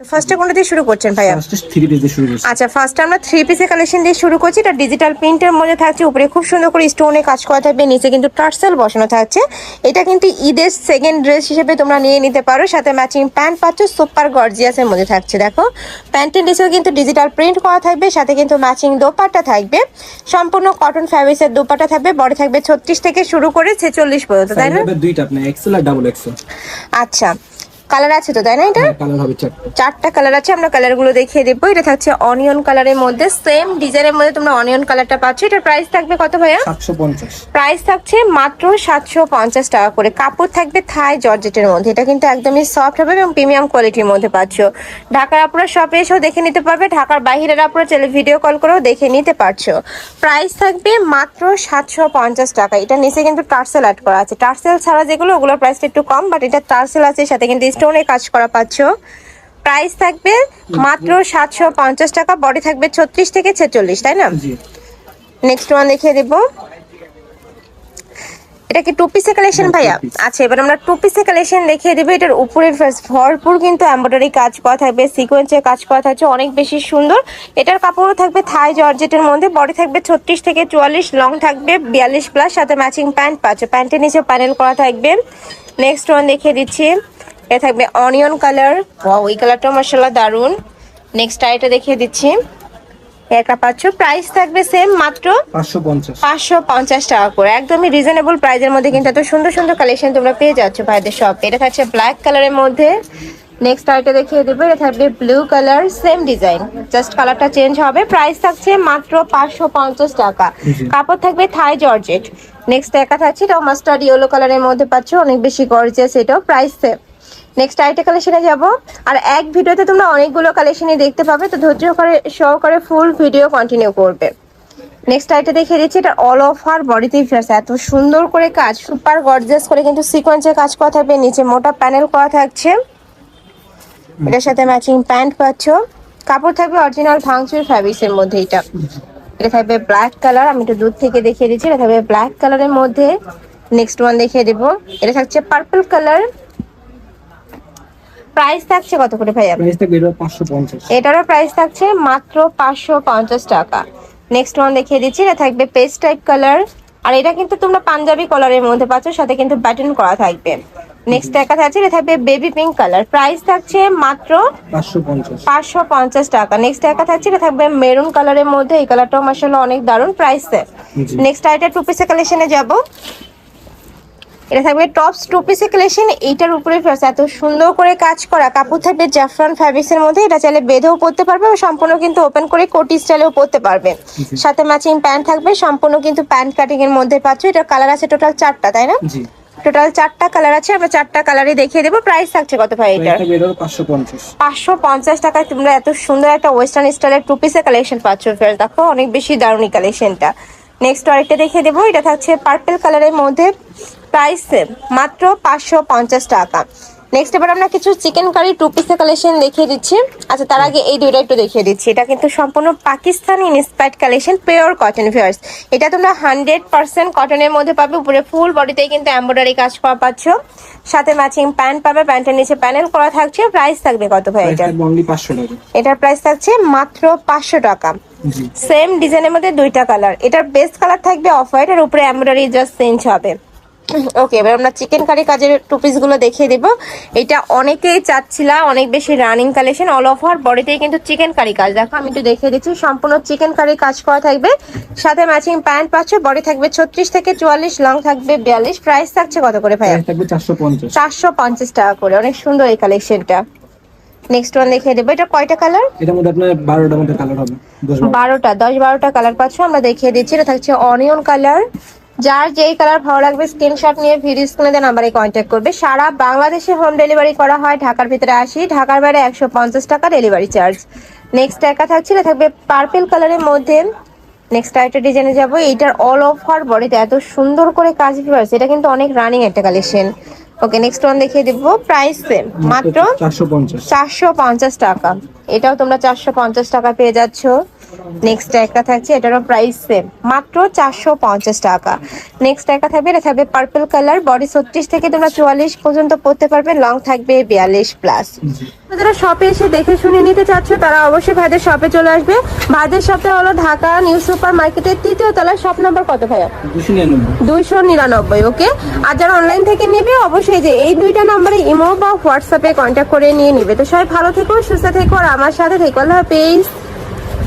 ফার্স্টে কোনটা দিয়ে শুরু করছেন ভাইয়া? ফার্স্টে থ্রি পিস দিয়ে শুরু করছি। আচ্ছা ফার্স্ট আমরা থ্রি পিসের কালেকশন দিয়ে শুরু করছি। এটা ডিজিটাল প্রিন্টের মধ্যে থাকছে উপরে খুব সুন্দর করে স্টোনে কাজ করা থাকবে নিচে কিন্তু টার্সেল বসানো থাকছে। এটা কিন্তু ঈদের সেকেন্ড ড্রেস হিসেবে তোমরা নিয়ে নিতে পারো সাথে ম্যাচিং প্যান্ট পাচ্ছ সুপার গর্জিয়াসের মধ্যে থাকছে দেখো। প্যান্টের নিচেও কিন্তু ডিজিটাল প্রিন্ট করা থাকবে সাথে কিন্তু ম্যাচিং দোপাট্টা থাকবে। সম্পূর্ণ কটন ফ্যাব্রিক্সের দোপাট্টা থাকবে বড় থাকবে ছত্রিশ থেকে শুরু করে ছেচল্লিশ পর্যন্ত তাই না? দুইটা আপনার এক্সেল আর ডাবল এক্সেল আচ্ছা কালার আছে তো তাই না এটা? কালার হবে চারটা। কালার আছে আমরা কালারগুলো দেখিয়ে দেবো। এটা থাকছে অনিয়ন কালারের মধ্যে। সেম ডিজাইনের মধ্যে তোমরা অনিয়ন কালারটা পাচ্ছ। এটার প্রাইস থাকবে কত ভাইয়া? সাতশো পঞ্চাশ। প্রাইস থাকছে মাত্র সাতশো পঞ্চাশ টাকা করে। কাপড় থাকবে থাই জর্জেটের মধ্যে। এটা কিন্তু একদমই সফট হবে এবং প্রিমিয়াম কোয়ালিটির মধ্যে পাচ্ছ। ঢাকার আপনারা শপে এসেও দেখে নিতে পারবে। ঢাকার বাইরের আপনারা টেলি ভিডিও কল করেও দেখে নিতে পারছ। প্রাইস থাকবে মাত্র সাতশো পঞ্চাশ টাকা। এটা নিচে কিন্তু টার্সেল অ্যাড করা আছে। টার্সেল ছাড়া যেগুলো ওগুলোর প্রাইসটা একটু কম বাট এটা টার্সেল আছে সাথে কিন্তু স্টোনে কাজ করা পাচ্ছ। প্রাইস থাকবে মাত্র সাতশো পঞ্চাশ টাকা বডি থাকবে ছত্রিশ থেকে ছেচল্লিশ তাই না? নেক্সট ওয়ান দেখিয়ে দেবো। এটা কি টু পিসের কালেকশন ভাইয়া? আচ্ছা এবার আমরা টু পিসের কালেকশন দেখিয়ে দেবো। এটার উপরে ভরপুর কিন্তু এমব্রয়ডারি কাজ করা থাকবে সিকোয়েন্সের কাজ করা থাকছে অনেক বেশি সুন্দর। এটার কাপড়ও থাকবে থাই জর্জেটের মধ্যে বডি থাকবে ছত্রিশ থেকে চুয়াল্লিশ লং থাকবে বিয়াল্লিশ প্লাস সাথে ম্যাচিং প্যান্ট পাচ্ছ। প্যান্টের নিচে প্যানেল করা থাকবে। নেক্সট ওয়ান দেখিয়ে দিচ্ছি। এ থাকবে অনিয়ন কালার ওই কালারটাও মার্শাল্লাহ দারুণ নেক্সট আইটা দেখিয়ে দিচ্ছি। একটা পাচ্ছ। প্রাইস থাকবে সেম মাত্র পাঁচশো পঞ্চাশ। টাকা করে। একদমই রিজনেবল প্রাইজের মধ্যে কিন্তু এত সুন্দর সুন্দর কালেকশন তোমরা পেয়ে যাচ্ছ ভাইদের শপ এটা থাকছে ব্ল্যাক কালারের মধ্যে। নেক্সট আইটা দেখিয়ে দেবো। এটা থাকবে blue colour same design just কালারটা চেঞ্জ হবে। প্রাইস থাকছে মাত্র পাঁচশো পঞ্চাশ টাকা। কাপড় থাকবে থাই জর্জেট নেক্সট একা থাকছে। এটাও মাস্টার্ড ইয়েলো কালারের মধ্যে পাচ্ছ। অনেক বেশি গর্জিয়াস এটাও। প্রাইস সেম নেক্সট আইটা কালেকশনে যাব। আর এক ভিডিওতে তোমরা অনেকগুলো কালেকশনই দেখতে পাবে, তো ধৈর্য করে সহকারে ফুল ভিডিও কন্টিনিউ করবে। নেক্সট আইটা দেখিয়ে দিচ্ছি, এটা অল অফ আর বডিতেই ফেয়ার্স এত সুন্দর করে কাজ সুপার গর্জিয়াস করে কিন্তু সিকোয়েন্সের কাজ করা থাকবে, নিচে মোটা প্যানেল করা থাকছে। এটার সাথে ম্যাচিং প্যান্ট পাচ্ছ। কাপড় থাকবে অরিজিনাল ভাঙচুর ফ্যাব্রিক্সের মধ্যে এটা। এটা থাকবে ব্ল্যাক কালার আমি একটু দূর থেকে দেখিয়ে দিচ্ছি, এটা থাকবে ব্ল্যাক কালারের মধ্যে। নেক্সট ওয়ান দেখিয়ে দেবো, এটা থাকছে পার্পল কালার প্রাইস থাকছে কত করে ভাইয়া? প্রাইস থাকবে এটা পাঁচশো পঞ্চাশ। এটারও প্রাইস থাকছে মাত্র পাঁচশো পঞ্চাশ টাকা। নেক্সট ওয়ান দেখিয়ে দিচ্ছি এটা থাকবে পেস্ট টাইপ কালার আর এটা কিন্তু তোমরা পাঞ্জাবি কালারের মধ্যে পাচ্ছ সাথে কিন্তু ব্যাটন করা থাকবে। নেক্সট দেখা থাকছে এটা থাকবে বেবি পিঙ্ক কালার প্রাইস থাকছে মাত্র পাঁচশো পঞ্চাশ। টাকা। নেক্সট দেখা থাকছে এটা থাকবে মেরুন কালারের মধ্যে। এই কালারটাও মাসাল্লাহ অনেক দারুণ প্রাইস। নেক্সট আইটা টু পিসের কালেকশনে যাব। এটা থাকবে টপস টু পিসের কালেকশন। এইটার উপরে এত সুন্দর করে কাজ করা কাপড় থাকবে জাফরান ফ্যাব্রিক্সের মধ্যে। এটা চাইলে বেঁধেও পরতে পারবে সম্পূর্ণ কিন্তু ওপেন করে কোটি স্টাইলেও পরতে পারবে। সাথে ম্যাচিং প্যান্ট থাকবে সম্পূর্ণ কিন্তু প্যান্ট কাটিং এর মধ্যে পাচ্ছ। এটার কালার আছে টোটাল চারটা তাই না? জি। টোটাল চারটা কালার আছে আমরা চারটা কালারই দেখিয়ে দেবো। প্রাইস থাকছে কত ভাই এটা পাঁচশো পঞ্চাশ। টাকায় তোমরা এত সুন্দর একটা ওয়েস্টার্ন স্টাইলের টু পিসের কালেকশন পাচ্ছ। ফের দেখো অনেক বেশি দারুণ কালেকশনটা নেক্সট আরেকটা দেখিয়ে দেবো। এটা থাকছে পার্পল কালারের মধ্যে। প্রাইস মাত্র পাঁচশো পঞ্চাশ টাকা। নেক্সট এবার আমরা কিছু চিকেন কারি টু পিসের কালেকশন দেখিয়ে দিচ্ছি। আচ্ছা তার আগে এই দুইটা একটু দেখিয়ে দিচ্ছি। এটা কিন্তু সম্পূর্ণ Pakistani inspired collection pure cotton fierce এটা তোমরা হান্ড্রেড পার্সেন্ট কটনের মধ্যে পাবে। উপরে ফুল বডিতেই কিন্তু এমব্রয়ডারি কাজ করা পাচ্ছ। সাথে ম্যাচিং প্যান্ট পাবে। প্যান্টের নিচে প্যানেল করা থাকছে। প্রাইস থাকবে কত ভাই এটা? এটার প্রাইস থাকছে মাত্র পাঁচশো টাকা। সেম ডিজাইনের মধ্যে দুইটা কালার এটার বেস্ট কালার থাকবে অফ হোয়াইট আর উপরে এমব্রয়ডারি জাস্ট চেঞ্জ হবে। ওকে এবার আমরা চিকেন কারি কাজের টু গুলো দেখিয়ে দেবো। এটা অনেকেই চাচ্ছিলা অনেক বেশি running collection all of over বডিতেই কিন্তু চিকেন কারি কাজ। দেখো আমি একটু দেখিয়ে দিচ্ছি সম্পূর্ণ চিকেন কারি কাজ করা থাকবে। সাথে ম্যাচিং প্যান্ট পাচ্ছ বডি থাকবে ছত্রিশ থেকে চুয়াল্লিশ লং থাকবে বিয়াল্লিশ প্রাইস থাকছে কত করে ভাই চারশো পঞ্চাশ। টাকা করে অনেক সুন্দর এই কালেকশনটা নেক্সট ওয়ান দেখিয়ে দেবো এটা কয়টা কালার এটার মধ্যে আপনার বারোটার মধ্যে কালার হবে দশ বারো বারোটা দশ বারোটা কালার পাচ্ছ আমরা দেখিয়ে দিচ্ছি এটা থাকছে অনিয়ন কালার যার যেই কালার ভালো লাগবে স্ক্রিনশট নিয়ে ভিডিও স্ক্রিনে দেওয়া নাম্বারে কন্ট্যাক্ট করবে। সারা বাংলাদেশে হোম ডেলিভারি করা হয় ঢাকার ভিতরে আসি। ঢাকার বাইরে একশো পঞ্চাশ টাকা ডেলিভারি চার্জ নেক্সট একা থাকছে এটা থাকবে পার্পেল কালারের মধ্যে। নেক্সট আরেকটা ডিজাইনে যাব। এইটার অল ওভার বডিতে এত সুন্দর করে কাজ ফিভার্স এটা কিন্তু অনেক রানিং একটা কালেকশন ওকে নেক্সট ওয়ান দেখিয়ে দেবো। প্রাইস সেম মাত্র চারশো পঞ্চাশ টাকা। এটাও তোমরা চারশো পঞ্চাশ টাকা পেয়ে যাচ্ছ। নেক্সট একটা থাকছে এটারও প্রাইস সেম মাত্র চারশো পঞ্চাশ টাকা। নেক্সট একটা থাকবে এটা থাকবে পার্পল কালার বডি ছত্রিশ থেকে তোমরা চুয়াল্লিশ পর্যন্ত পড়তে পারবে লং থাকবে বিয়াল্লিশ প্লাস যারা শপে এসে দেখে শুনে নিতে চাচ্ছ তারা অবশ্যই ভাইদের শপে চলে আসবে। ভাইদের শপে হলো ঢাকা নিউ সুপার মার্কেটের তৃতীয় তলায় শপ নাম্বার কত ভাইয়া? দুইশো নিরানব্বই ওকে আর যারা অনলাইন থেকে নেবে অবশ্যই যে এই দুইটা নম্বরে ইমো বা হোয়াটসঅ্যাপে কন্ট্যাক্ট করে নিয়ে নিবে। তো সবাই ভালো থেকো সুস্থ থেকো আর আমার সাথে থেকো। আল্লাহ হাফেজ।